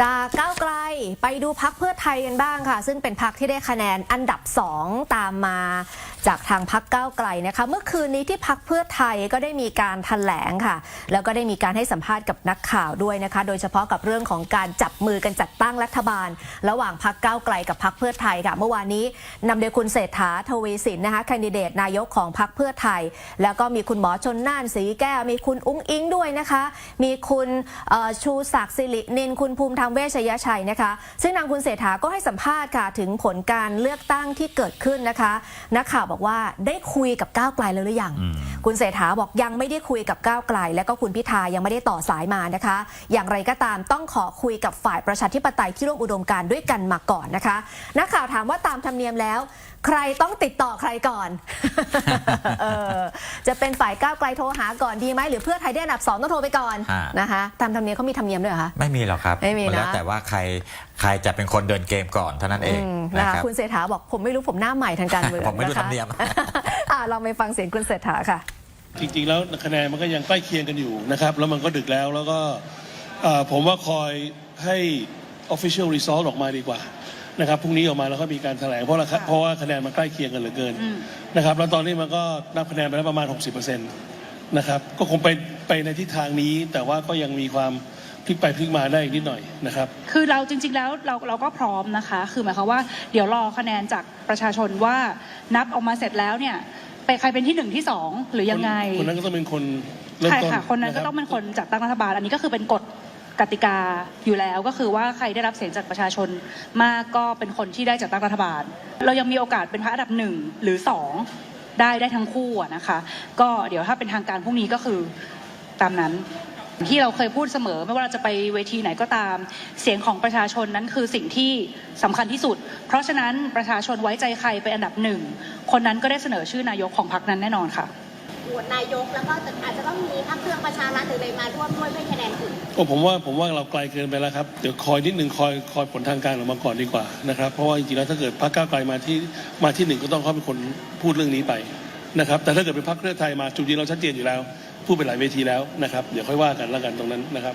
จากก้าวไกล ไปดูพักเพื่อไทยกันบ้างค่ะ ซึ่งเป็นพักที่ได้คะแนนอันดับ 2 ตามมาจากทางพักก้าวไกลนะคะ เมื่อคืนนี้ที่พักเพื่อไทยก็ได้มีการแถลงค่ะ แล้วก็ได้มีการให้สัมภาษณ์กับนักข่าวด้วยนะคะ โดยเฉพาะกับเรื่องของการจับมือกันจัดตั้งรัฐบาล ระหว่างพักก้าวไกลกับพักเพื่อไทยค่ะ เมื่อวานนี้นำโดยคุณเศรษฐาทวีสินนะคะแคนดิเดตนายกของพักเพื่อไทย แล้วก็มีคุณหมอชนน่านสีแก้วมีคุณอุ้งอิงด้วยนะคะ มีคุณชูศักดิ์สิรินินคุณภูมิธรรมเวชยชัยนะคะซึ่งนางคุณเศรษฐาก็ให้สัมภาษณ์ค่ะถึงผลการเลือกตั้งที่เกิดขึ้นนะคะ นักข่าวบอกว่าได้คุยกับก้าวไกลแล้วหรือยัง คุณเศรษฐาบอกยังไม่ได้คุยกับก้าวไกล และก็คุณพิธายังไม่ได้ต่อสายมานะคะ อย่างไรก็ตามต้องขอคุยกับฝ่ายประชาธิปไตยที่ร่วมอุดมการณ์ด้วยกันมาก่อนนะคะนักข่าวถามว่าตามธรรมเนียมแล้ว ใครต้องติดต่อใครก่อนเออจะเป็นฝ่ายก้าวไกลโทรหาก่อนดีไหมหรือเพื่อไทยได้อันดับสองต้องโทรไปก่อนฮะนะคะตามธรรมเนียมเขามีธรรมเนียมด้วยเหรอคะไม่มีหรอกครับไม่มีนะแล้วแต่ว่าใครใครจะเป็นคนเดินเกมก่อนเท่านั้นเองอืมนะนะคะครับคุณเศรษฐาบอกผมไม่รู้ผมหน้าใหม่ทางการเมืองผมไม่รู้ะคะธรรมเนียม อะลองไปฟังเสียงคุณเศรษฐาค่ะ จริงๆ แล้วคะแนนมันก็ยังใกล้เคียงกันอยู่นะครับ แล้วมันก็ดึกแล้วแล้วก็เอ่อผมว่าคอยให้ official result ออกมาดีกว่านะครับพรุ่งนี้ออกมาแล้วก็มีการแถลงเพราะราคาเพราะว่าคะแนนมันใกล้เคียงกันเหลือเกินนะครับแล้วตอนนี้มันก็นับคะแนนไปแล้วประมาณ 60%นะครับก็คงไปไปในทิศทางนี้แต่ว่าก็ยังมีความ พลิกไปพลิกมาได้อีกนิดหน่อยนะครับ คือเราจริง ๆแล้วเราเราก็พร้อมนะคะ คือหมายความว่าเดี๋ยวรอคะแนนจากประชาชนว่านับออกมาเสร็จแล้วเนี่ยไปใครเป็นที่หนึ่งที่สองหรือยังไง คนนั้นก็ต้องเป็นคนเริ่มใช่ต้นค่ะคนนั้นก็ะรับต้องเป็นคนจัดตั้งรัฐบาล อันนี้ก็คือเป็นกฎกติกาอยู่แล้วก็คือว่าใครได้รับเสียงจากประชาชนมากก็เป็นคนที่ได้จัดตั้งรัฐบาล เรายังมีโอกาสเป็นพระอันดับหนึ่งหรือสองได้ได้ทั้งคู่อะนะคะ ก็เดี๋ยวถ้าเป็นทางการพรุ่งนี้ก็คือตามนั้น ที่เราเคยพูดเสมอไม่ว่าเราจะไปเวทีไหนก็ตาม เสียงของประชาชนนั้นคือสิ่งที่สำคัญที่สุด เพราะฉะนั้นประชาชนไว้ใจใครเป็นอันดับหนึ่ง คนนั้นก็ได้เสนอชื่อนายกของพรรคนั้นแน่นอนค่ะโหวตนายกแล้วก็อาจจะต้องมีพรรคเครื่องประชารัฐหรืออะไรมาร่วมด้วยเพื่อให้คะแนนถึงก็ผมว่าผมว่าเราไกลเกินไปแล้วครับเดี๋ยวคอยนิดหนึ่งคอยคอยผลทางการออกมาก่อนดีกว่านะครับเพราะว่าจริงๆแล้วถ้าเกิดพรรคก้าวไกลมาที่มาที่หนึ่งก็ต้องเขาเป็นคนพูดเรื่องนี้ไปนะครับแต่ถ้าเกิดเป็นพรรคเพื่อไทยมาจุดยืนเราชัดเจนอยู่แล้ว พูดไปหลายเวทีแล้วนะครับ เดี๋ยวค่อยว่ากันแล้วกันตรงนั้นนะครับ